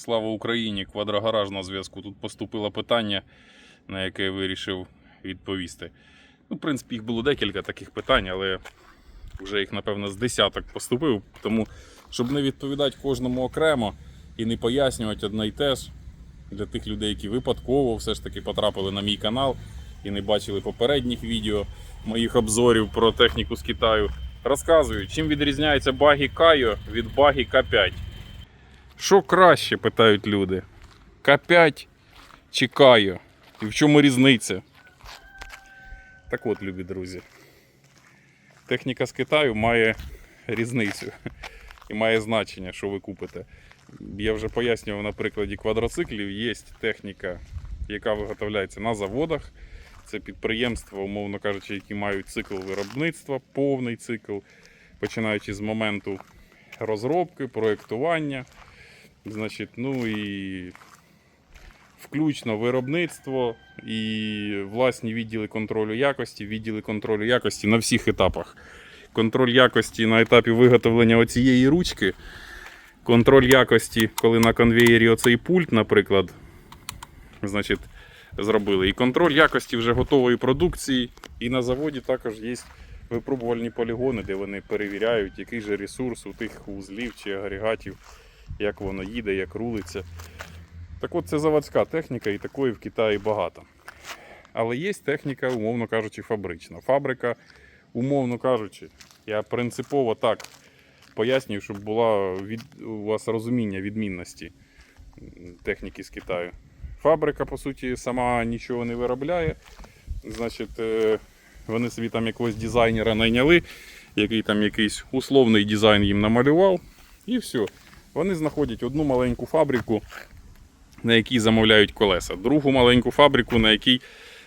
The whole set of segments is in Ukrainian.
Слава Україні! Квадрогараж на зв'язку. Тут поступило питання, на яке я вирішив відповісти. Ну, в принципі, їх було декілька таких питань, але вже їх, напевно, з десяток поступив. Тому, щоб не відповідати кожному окремо і не пояснювати одне й те ж для тих людей, які випадково все ж таки потрапили на мій канал і не бачили попередніх відео моїх обзорів про техніку з Китаю. Розказую, чим відрізняється багі Кайо від багі К5. Що краще, питають люди? К5 чи Кайо? І в чому різниця? Так от, любі друзі. Техніка з Китаю має різницю і має значення, що ви купите. Я вже пояснював на прикладі квадроциклів, є техніка, яка виготовляється на заводах. Це підприємства, умовно кажучи, які мають цикл виробництва, повний цикл, починаючи з моменту розробки, проєктування. Значить, ну і включно виробництво і власні відділи контролю якості, відділи контролю якості на всіх етапах. Контроль якості на етапі виготовлення оцієї ручки. Контроль якості, коли на конвеєрі оцей пульт, наприклад, значить, зробили. І контроль якості вже готової продукції. І на заводі також є випробувальні полігони, де вони перевіряють, який же ресурс у тих вузлів чи агрегатів, як воно їде, як рулиться. Так от це заводська техніка, і такої в Китаї багато. Але є техніка, умовно кажучи, фабрична. Фабрика, умовно кажучи, я принципово так пояснюю, щоб була від, у вас розуміння відмінності техніки з Китаю. Фабрика, по суті, сама нічого не виробляє. Значить, е, вони собі там якогось дизайнера найняли, який там якийсь условний дизайн їм намалював, і все. Вони знаходять одну маленьку фабрику, на якій замовляють колеса, другу маленьку фабрику, на якій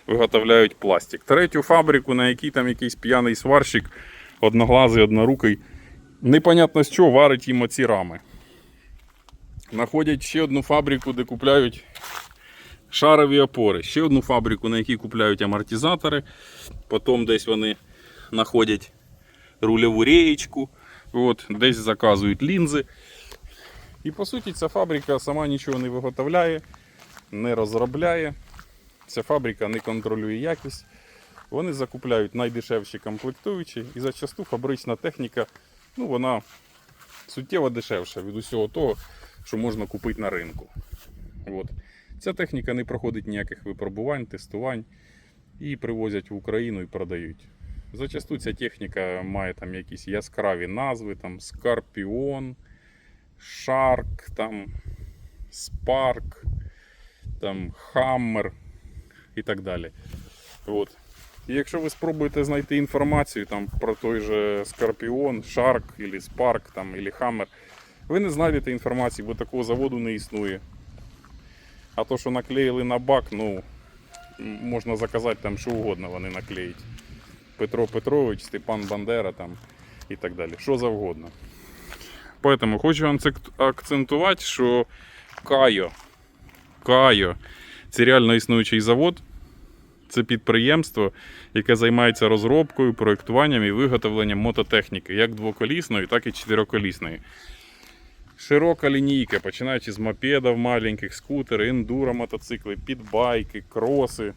виготовляють пластик, третю фабрику, на якій там якийсь п'яний сварщик, одноглазий, однорукий, непонятно з чого варить їм оці рами. Находять ще одну фабрику, де купляють шарові опори, ще одну фабрику, на якій купляють амортизатори. Потім десь вони знаходять рульову реєчку, от, десь заказують лінзи. І по суті ця фабрика сама нічого не виготовляє, не розробляє. Ця фабрика не контролює якість. Вони закупляють найдешевші комплектуючі і зачасту фабрична техніка ну, вона суттєво дешевша від усього того, що можна купити на ринку. От. Ця техніка не проходить ніяких випробувань, тестувань і привозять в Україну і продають. Зачасту ця техніка має там якісь яскраві назви, там Скорпіон, Шарк, там Спарк, там Хаммер і так далі. От. І якщо ви спробуєте знайти інформацію там, про той же Скорпіон, Шарк, або Спарк там, або Хаммер, ви не знайдете інформації, бо такого заводу не існує. А то, що наклеїли на бак, ну, можна заказати там що угодно вони наклеїть. Петро Петрович, Степан Бандера там, і так далі. Що завгодно. Поэтому хочу акцентувати, що Кайо, Кайо це реально існуючий завод. Це підприємство, яке займається розробкою, проєктуванням і виготовленням мототехніки, як двоколісної, так і чотириколісної. Широка лінійка, починаючи з мопедів маленьких, скутери, ендуро мотоцикли, підбайки, кроси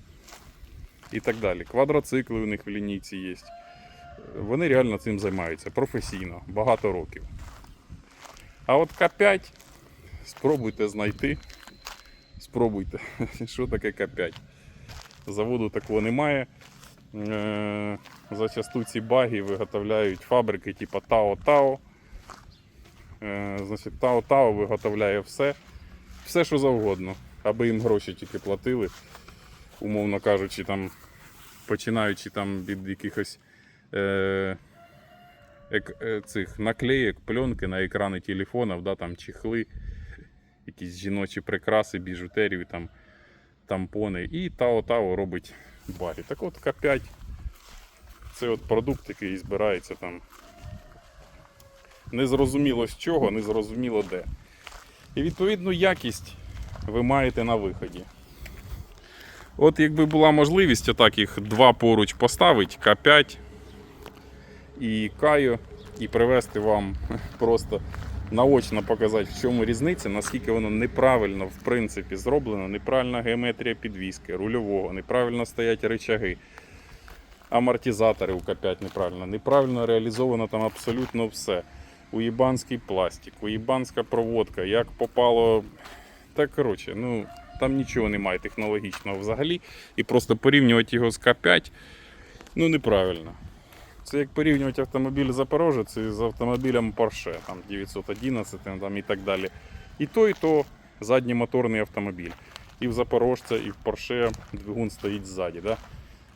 і так далі. Квадроцикли у них в лінійці є. Вони реально цим займаються професійно, багато років. А от К5 спробуйте знайти. Спробуйте, що таке К5. Заводу такого немає. Е, Зачасту ці баги виготовляють фабрики типу Тао-Тао. Е, Значить, Тао-Тао виготовляє все, все, що завгодно, аби їм гроші тільки платили, умовно кажучи, там, починаючи там від якихось е, цих наклеїк, пленки на екрани телефонів, да, там чехли, якісь жіночі прикраси, біжутерію, там, тампони. І Тао-Тао робить барі. Так от К5 це от продукт, який збирається там незрозуміло з чого, незрозуміло де. І відповідну якість ви маєте на виході. От якби була можливість отак їх два поруч поставити, К5 і Кайо, і привезти вам просто наочно показати, в чому різниця, наскільки воно неправильно в принципі зроблено, неправильна геометрія підвіски, рульового, неправильно стоять рычаги, амортизатори у К5 неправильно, неправильно реалізовано там абсолютно все. Уєбанський пластик, уєбанська проводка, як попало. Та коротше, ну там нічого немає технологічного взагалі. І просто порівнювати його з К5 ну неправильно. Це як порівнювати автомобіль Запорожець з автомобілем Porsche, там 911 там, і так далі. І то, і то задньомоторний автомобіль. І в Запорожця, і в Porsche двигун стоїть ззаді. Да?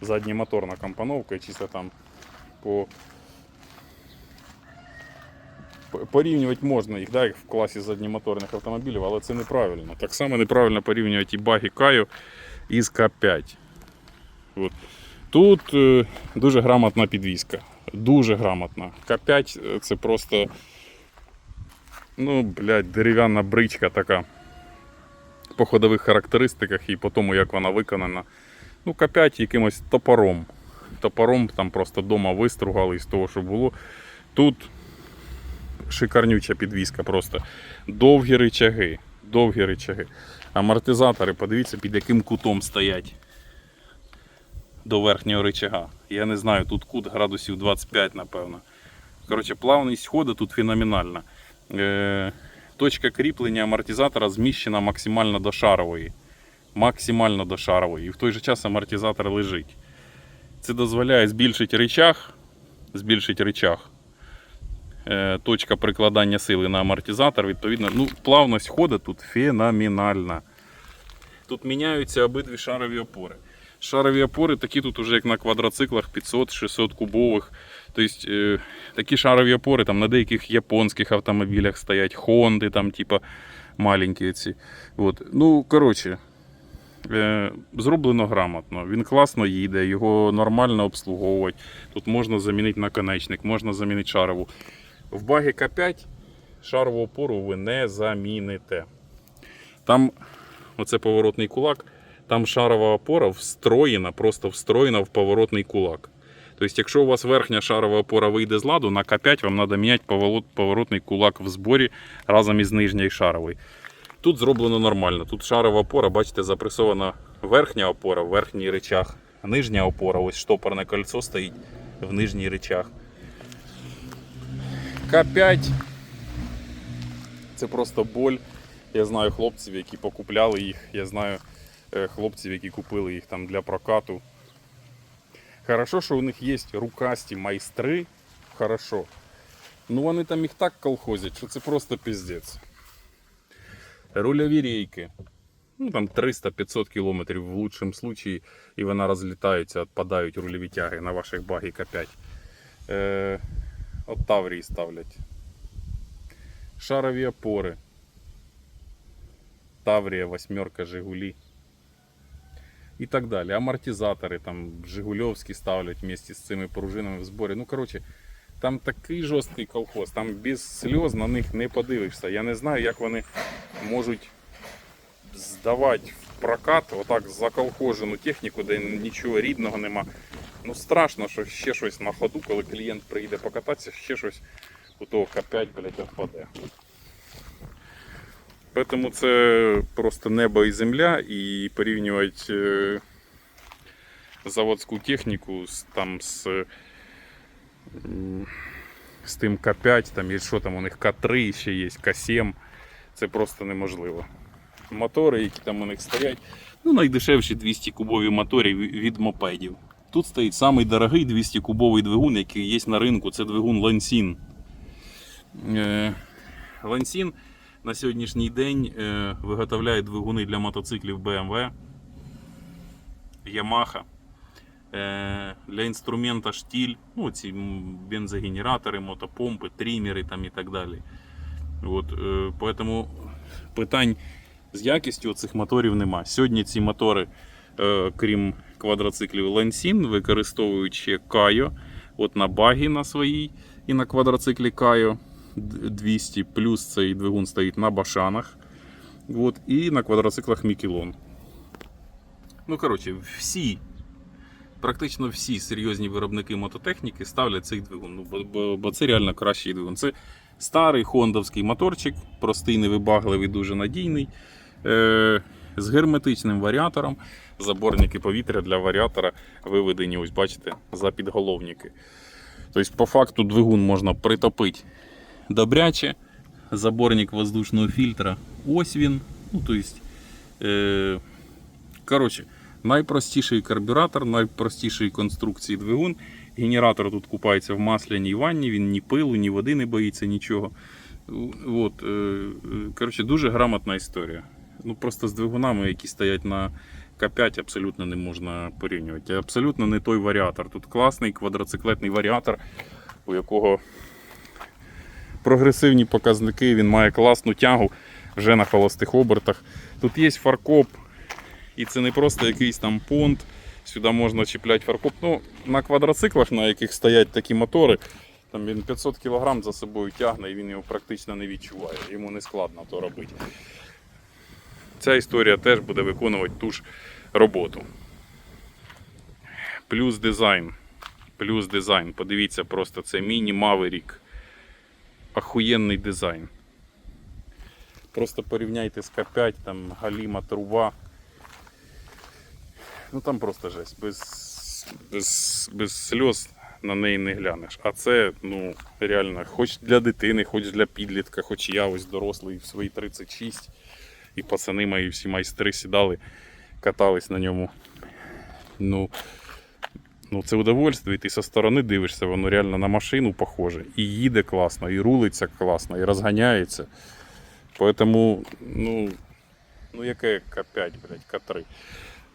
Задньомоторна компоновка, і чисто там по. по- Порівнювати можна їх, да, як в класі задньомоторних автомобілів, але це неправильно. Так само неправильно порівнювати і баги Каю із К5. От. Тут е, дуже грамотна підвізка. Дуже грамотна. К5 це просто ну, блядь, дерев'яна бричка така по ходових характеристиках і по тому, як вона виконана. Ну, К5 якимось топором. Топором там просто вдома вистругали із того, що було. Тут шикарнюча підвізка просто. Довгі рычаги. Довгі рычаги. Амортизатори, подивіться, під яким кутом стоять до верхнього рычага. Я не знаю, тут кут градусів 25, напевно. Коротше, плавність ходу тут феноменальна. Е, точка кріплення амортизатора зміщена максимально до шарової. Максимально до шарової. І в той же час амортизатор лежить. Це дозволяє збільшити рычаг, збільшити рычаг. Е, точка прикладання сили на амортизатор. Відповідно, ну, плавність ходу тут феноменальна. Тут міняються обидві шарові опори. Шарові опори такі тут уже як на квадроциклах 500-600 кубових. Тобто е, такі шарові опори там на деяких японських автомобілях стоять, Хонди там, типа маленькі ці. От. Ну, коротше, е, зроблено грамотно. Він класно їде, його нормально обслуговують. Тут можна замінити наконечник, можна замінити шарову. В багі К5 шарову опору ви не заміните. Там оце поворотний кулак. Там шарова опора встроєна, просто встроєна в поворотний кулак. Тобто, якщо у вас верхня шарова опора вийде з ладу, на К5 вам треба міняти поворот- поворотний кулак в зборі разом із нижньою шаровою. Тут зроблено нормально. Тут шарова опора, бачите, запресована верхня опора в верхній речах. Нижня опора, ось штопорне кольцо стоїть в нижній речах. К5 це просто боль. Я знаю хлопців, які покупляли їх. Я знаю хлопців, які купили їх там для прокату. Хорошо, що у них є рукасті майстри. Хорошо. Ну вони там їх так колхозять, що це просто піздець. Рульові рейки. Ну там 300-500 кілометрів в лучшому случаї, і вона розлітається, відпадають рульові тяги на ваших багі К5. Е, от Таврії ставлять. Шарові опори. Таврія, восьмерка, Жигулі. І так далі. Амортизатори там Жигульовські ставлять вместе з цими пружинами в зборі. Ну, коротше, там такий жорсткий колхоз, там без сльоз на них не подивишся. Я не знаю, як вони можуть здавати в прокат отак заколхожену техніку, де нічого рідного нема. Ну страшно, що ще щось на ходу, коли клієнт приїде покататися, ще щось у того К5, блядь, відпаде. Тому це просто небо і земля, і порівнювати е, заводську техніку з, там, з, з тим К5, там, і що там у них К3 ще є, К7, це просто неможливо. Мотори, які там у них стоять, ну найдешевші 200 кубові мотори від мопедів. Тут стоїть самий дорогий 200 кубовий двигун, який є на ринку, це двигун Лансін. Е, Лансін на сьогоднішній день е, виготовляє двигуни для мотоциклів BMW, Yamaha. Е, для інструмента штіль, ну, ці бензогенератори, мотопомпи, трімери там і так далі. От, е, поэтому питань з якістю цих моторів нема. Сьогодні ці мотори, крім квадроциклів Lansin, використовують ще Кайо. От на багі на своїй і на квадроциклі Кайо 200, плюс цей двигун стоїть на башанах. От, і на квадроциклах Мікелон. Ну, коротше, всі, практично всі серйозні виробники мототехніки ставлять цей двигун. Ну, бо, бо, бо це реально кращий двигун. Це Старий хондовський моторчик, простий, невибагливий, дуже надійний. Е, з герметичним варіатором. Заборники повітря для варіатора виведені, ось бачите, за підголовники. Тобто, по факту, двигун можна притопити добряче. Заборник воздушного фільтра. Ось він. Ну, то есть, е, коротше, найпростіший карбюратор, найпростіший конструкції двигун. Генератор тут купається в масляній ванні, він ні пилу, ні води не боїться, нічого. От, е, коротше, дуже грамотна історія. Ну, просто з двигунами, які стоять на К5, абсолютно не можна порівнювати. Абсолютно не той варіатор. Тут класний квадроциклетний варіатор, у якого прогресивні показники, він має класну тягу вже на холостих обертах. Тут є фаркоп, і це не просто якийсь там понт. Сюди можна чіпляти фаркоп. Ну, на квадроциклах, на яких стоять такі мотори, там він 500 кг за собою тягне і він його практично не відчуває. Йому не складно то робити. Ця історія теж буде виконувати ту ж роботу. Плюс дизайн. Плюс дизайн. Подивіться просто, це міні Maverick. Ахуєнний дизайн. Просто порівняйте з К5, там галіма труба. Ну там просто жесть. Без, без, без сльоз на неї не глянеш. А це, ну, реально, хоч для дитини, хоч для підлітка, хоч я ось дорослий в свої 36. І пацани мої всі майстри сідали, катались на ньому. Ну, ну це удовольствие, і ти зі сторони дивишся, воно реально на машину похоже. І їде класно, і рулиться класно, і розганяється. Поэтому, ну, ну яке К5, блядь, К3.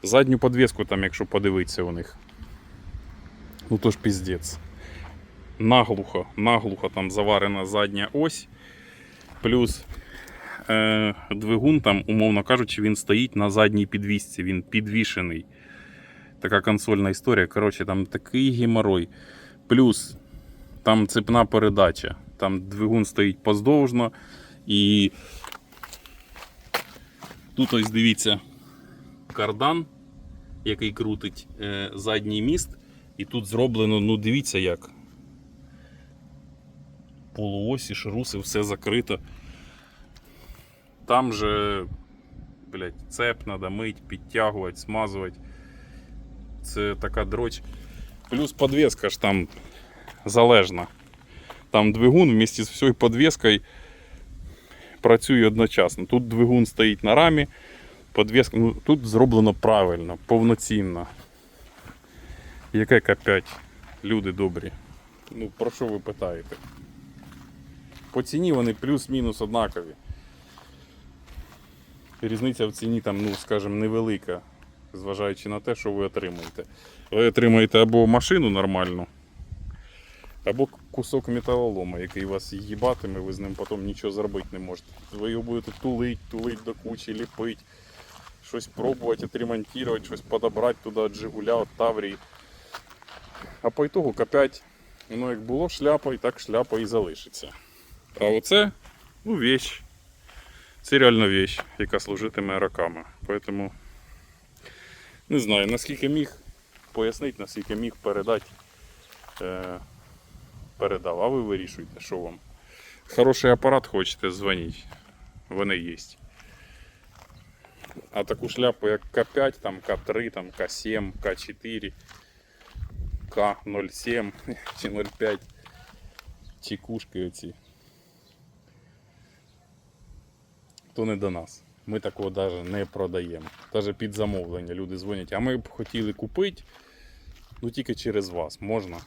Задню подвеску там, якщо подивитися у них. Ну то ж піздець. Наглухо, наглухо там заварена задня ось. Плюс е, двигун там, умовно кажучи, він стоїть на задній підвісці, він підвішений. Така консольна історія. Коротше, там такий геморой. Плюс там цепна передача. Там двигун стоїть поздовжно. І тут ось дивіться кардан, який крутить е, задній міст. І тут зроблено, ну дивіться як. Полуосі, шруси, все закрито. Там же, блядь, цеп треба мить, підтягувати, смазувати. Це така дроч. Плюс подвеска ж там залежна. Там двигун вместе з всією подвескою працює одночасно. Тут двигун стоїть на рамі, подвеска, ну, тут зроблено правильно, повноцінно. Яке К5? Люди добрі. Ну, про що ви питаєте? По ціні вони плюс-мінус однакові. Різниця в ціні там, ну, скажімо, невелика, зважаючи на те, що ви отримуєте. Ви отримаєте або машину нормальну, або кусок металолому, який вас їбатиме, ви з ним потім нічого зробити не можете. Ви його будете тулить, тулить до кучі, ліпить, щось пробувати, отремонтувати, щось подобрати туди від Жигуля, від Таврії. А по ітогу К5, воно як було шляпою, так шляпа і залишиться. А оце, ну, вещь. Це реально вещь, яка служитиме роками. Поэтому не знаю, наскільки міг пояснити, наскільки міг передати. Е, передав. А ви вирішуйте, що вам. Хороший апарат хочете, дзвоніть. Вони є. А таку шляпу, як К5, там К3, там К7, К4, К07 чи 05. Чекушки оці. то не до нас. Ми такого навіть не продаємо. Навіть під замовлення люди дзвонять, а ми б хотіли купити, ну тільки через вас можна.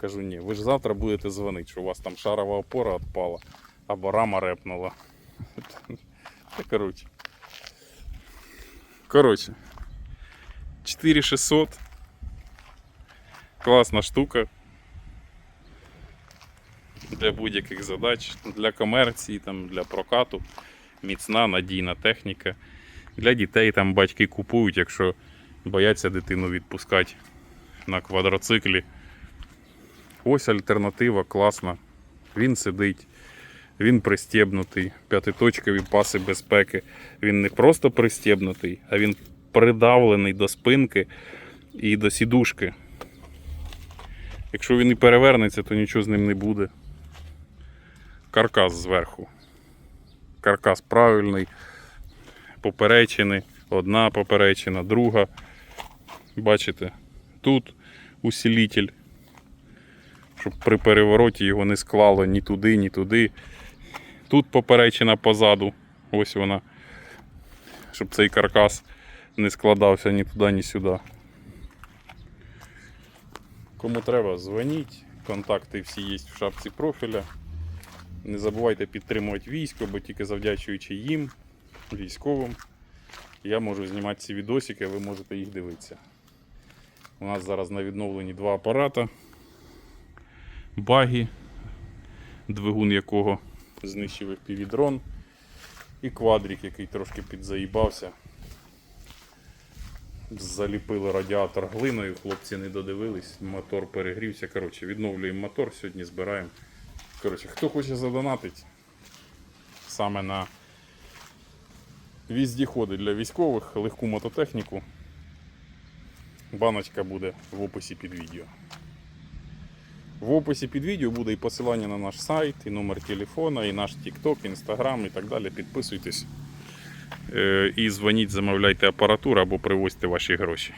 Кажу, ні, ви ж завтра будете дзвонити, що у вас там шарова опора відпала, або рама репнула. Коротше. Коротше. 4600. Класна штука для будь-яких задач, для комерції, там, для прокату, міцна, надійна техніка. Для дітей там батьки купують, якщо бояться дитину відпускати на квадроциклі. Ось альтернатива класна. Він сидить, він пристібнутий, п'ятиточкові паси безпеки. Він не просто пристібнутий, а він придавлений до спинки і до сідушки. Якщо він і перевернеться, то нічого з ним не буде. Каркас зверху. Каркас правильний, поперечини, одна поперечина, друга. Бачите, тут усилитель, щоб при перевороті його не склало ні туди, ні туди. Тут поперечина позаду, ось вона, щоб цей каркас не складався ні туди, ні сюди. Кому треба, дзвоніть. Контакти всі є в шапці профіля. Не забувайте підтримувати військо, бо тільки завдячуючи їм, військовим, я можу знімати ці відосики, ви можете їх дивитися. У нас зараз на відновленні два апарата. Багі, двигун якого знищив півдрон, і квадрик, який трошки підзаїбався. Заліпили радіатор глиною, хлопці не додивились, мотор перегрівся. Коротше, відновлюємо мотор, сьогодні збираємо. Коротше, хто хоче задонатити саме на віздіходи для військових, легку мототехніку. Баночка буде в описі під відео. В описі під відео буде і посилання на наш сайт, і номер телефона, і наш TikTok, Instagram і так далі. Підписуйтесь. Е, І дзвоніть, замовляйте апаратуру або привозьте ваші гроші.